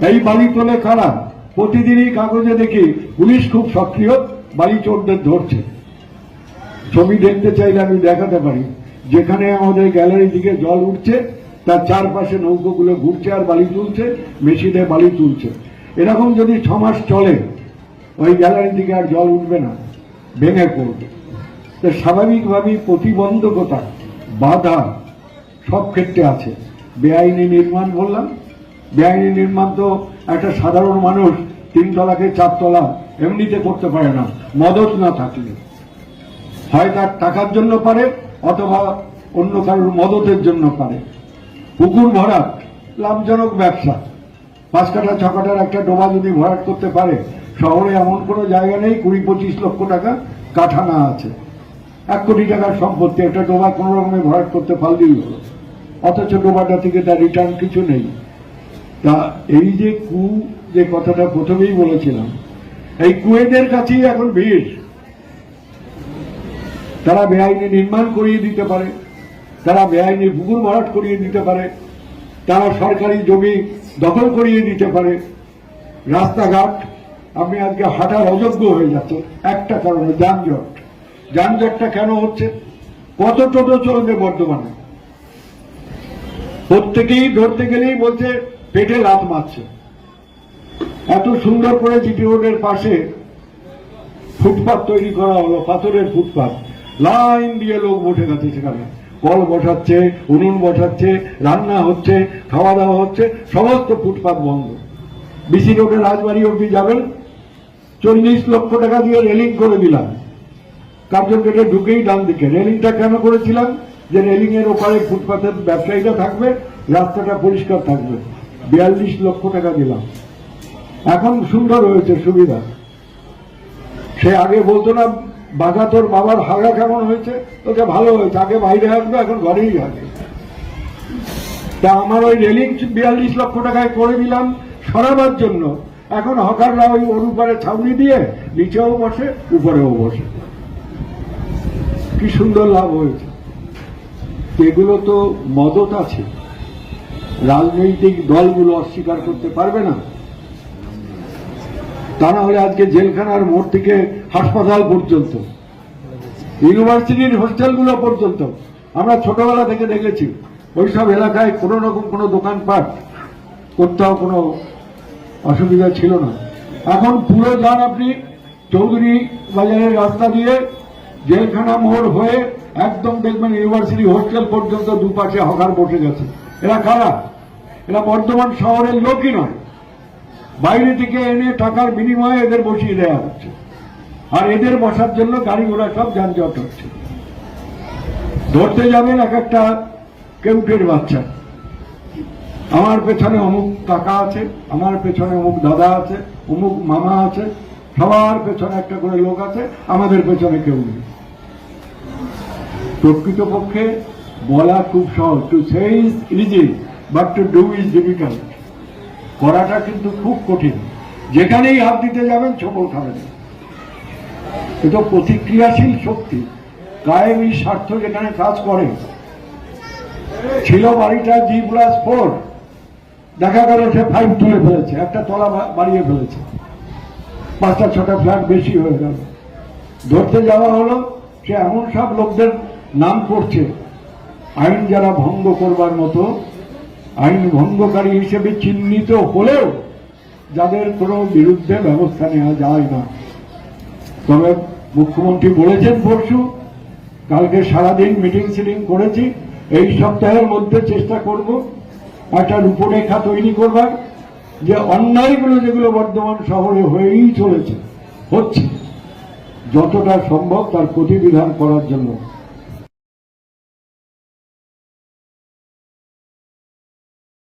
এই বালি তোলে কারা প্রতিদিনই কাগজে দেখি পুলিশ খুব সক্রিয় বালি চোরদের ধরছে। ছবি দেখতে চাইলে আমি দেখাতে পারি। যেখানে আমাদের গ্যালারি দিকে জল উঠছে, তার চারপাশে নৌকোগুলো ঘুরছে আর বালি তুলছে, মেশিনে বালি তুলছে। এরকম যদি ছ মাস চলে, ওই গ্যালারি দিকে আর জল উঠবে না, ভেঙে পড়বে। তো স্বাভাবিকভাবেই প্রতিবন্ধকতা, বাধা সব ক্ষেত্রে আছে। বেআইনি নির্মাণ বললাম বেআইনি নির্মাণ তো একটা সাধারণ মানুষ তিনতলাকে চারতলা এমনিতে করতে পারে না, মদত না থাকলে। হয় তার টাকার জন্য পারে, অথবা অন্য কারোর মদতের জন্য পারে। পুকুর ভরাট লাভজনক ব্যবসা। পাঁচ কাঠা, ছ কাঠার একটা ডোবা যদি ভরাট করতে পারে, শহরে এমন কোনো জায়গা নেই, কুড়ি, পঁচিশ লক্ষ টাকা কাঠানা আছে। এক কোটি টাকার সম্পত্তি, একটা ডোবা কোনো রকমে ভরাট করতে পারলেই হলো। অথচ ডোবাটা থেকে তার রিটার্ন কিছু নেই। তা এই যে কু, যে কথাটা প্রথমেই বলেছিলাম, এই কুয়েদের কাছেই এখন ভিড়। তারা বেআইনি নির্মাণ করিয়ে দিতে পারে, তারা বেআইনি পুকুর ভরাট করিয়ে দিতে পারে, তারা সরকারি জমি দখল করিয়ে দিতে পারে। রাস্তাঘাট, আপনি আজকে হাঁটার অযোগ্য হয়ে যাচ্ছে একটা কারণে যানজট। যানজটটা কেন হচ্ছে? কত টোটো চলবে বর্ধমানে প্রত্যেকেই ধরতে গেলেই বলছে পেটে লাত মারছে। এত সুন্দর করে জিটি রোডের পাশে ফুটপাথ তৈরি করা হলো, পাথরের ফুটপাত। লাইন দিয়ে লোক বসে গেছে সেখানে। কল বসাচ্ছে, উনুন বসাচ্ছে, রান্না হচ্ছে, খাওয়া দাওয়া হচ্ছে, সমস্ত ফুটপাত বন্ধ। বিসি রোডের রাজবাড়ি অব্দি যাবেন, চল্লিশ লক্ষ টাকা দিয়ে রেলিং করে দিলাম। কার্জন গেটে ঢুকেই ডান দিকে। রেলিংটা কেন করেছিলাম? যে রেলিং এর ওপারে ফুটপাতের ব্যবসায়ীরা থাকবে, রাস্তাটা পরিষ্কার থাকবে। বিয়াল্লিশ লক্ষ টাকা দিলাম। এখন সুন্দর হয়েছে, সুবিধা। সে আগে বলতো না, বাঘা, তোর বাবার হাগা কেমন হয়েছে? ওকে ভালো হয়েছে, আগে বাইরে আসবে, এখন ঘরেই আসবে তা আমার ওই রেলিং বিয়াল্লিশ লক্ষ টাকায় করে দিলাম সরাবার জন্য। এখন হকাররা ওই ওর উপরে ছাউনি দিয়ে নিচেও বসে, উপরেও বসে। কি সুন্দর লাভ হয়েছে। এগুলো তো মদত আছে। রাজনৈতিক দলগুলো অস্বীকার করতে পারবে না। তা না হলে আজকে জেলখানার মোড় থেকে হাসপাতাল পর্যন্ত, ইউনিভার্সিটির হোস্টেলগুলো পর্যন্ত, আমরা ছোটবেলা থেকে দেখেছি, ওইসব এলাকায় কোনো রকম কোনো দোকানপাট কোথাও কোনো অসুবিধা ছিল না। এখন পুরো যান আপনি চৌধুরী বাজারের রাস্তা দিয়ে জেলখানা মোড় হয়ে একদম দেখবেন ইউনিভার্সিটি হোস্টেল পর্যন্ত দুপাশে হকার বসে গেছে। এরা কারা? এরা বর্ধমান শহরের লোকই নয়। বাইরে থেকে এনে টাকার বিনিময়ে এদের বসিয়ে দেওয়া হচ্ছে। আর এদের বসার জন্য গাড়ি ঘোড়া সব যানজট হচ্ছে। ধরতে যাবেন এক একটা কেউটের বাচ্চা। আমার পেছনে অমুক কাকা আছে, আমার পেছনে অমুক দাদা আছে, অমুক মামা আছে, সবার পেছনে একটা করে লোক আছে, আমাদের পেছনে কেউ নেই। প্রকৃতপক্ষে বলা খুব সহজ। To say is easy but to do is difficult করাটা কিন্তু খুব কঠিন। যেখানেই হাত দিতে যাবেন, ছবল খাবেন। এটা প্রতিক্রিয়াশীল শক্তি। কায়েমি স্বার্থ যেখানে কাজ করে, ছিল বাড়িটা জি প্লাস ফোর দেখা গেল সে ফাইভ তুলে ফেলেছে, একটা তলা বাড়িয়ে ফেলেছে। পাঁচটা, ছটা ফ্ল্যাট বেশি হয়ে গেল। ধরতে যাওয়া হলো, সে এমন সব লোকদের নাম করছে। আইন যারা ভঙ্গ করবার মতো, আইন ভঙ্গকারী হিসেবে চিহ্নিত হলেও যাদের কোনো বিরুদ্ধে ব্যবস্থা নেওয়া যায় না। তবে মুখ্যমন্ত্রী বলেছেন পরশু, কালকে সারাদিন মিটিং সিটিং করেছি, এই সপ্তাহের মধ্যে চেষ্টা করব একটা রূপরেখা তৈরি করবার, যে অন্যায়গুলো যেগুলো বর্ধমান শহরে হয়েই চলেছে, হচ্ছে, যতটা সম্ভব তার প্রতিবিধান করার জন্য।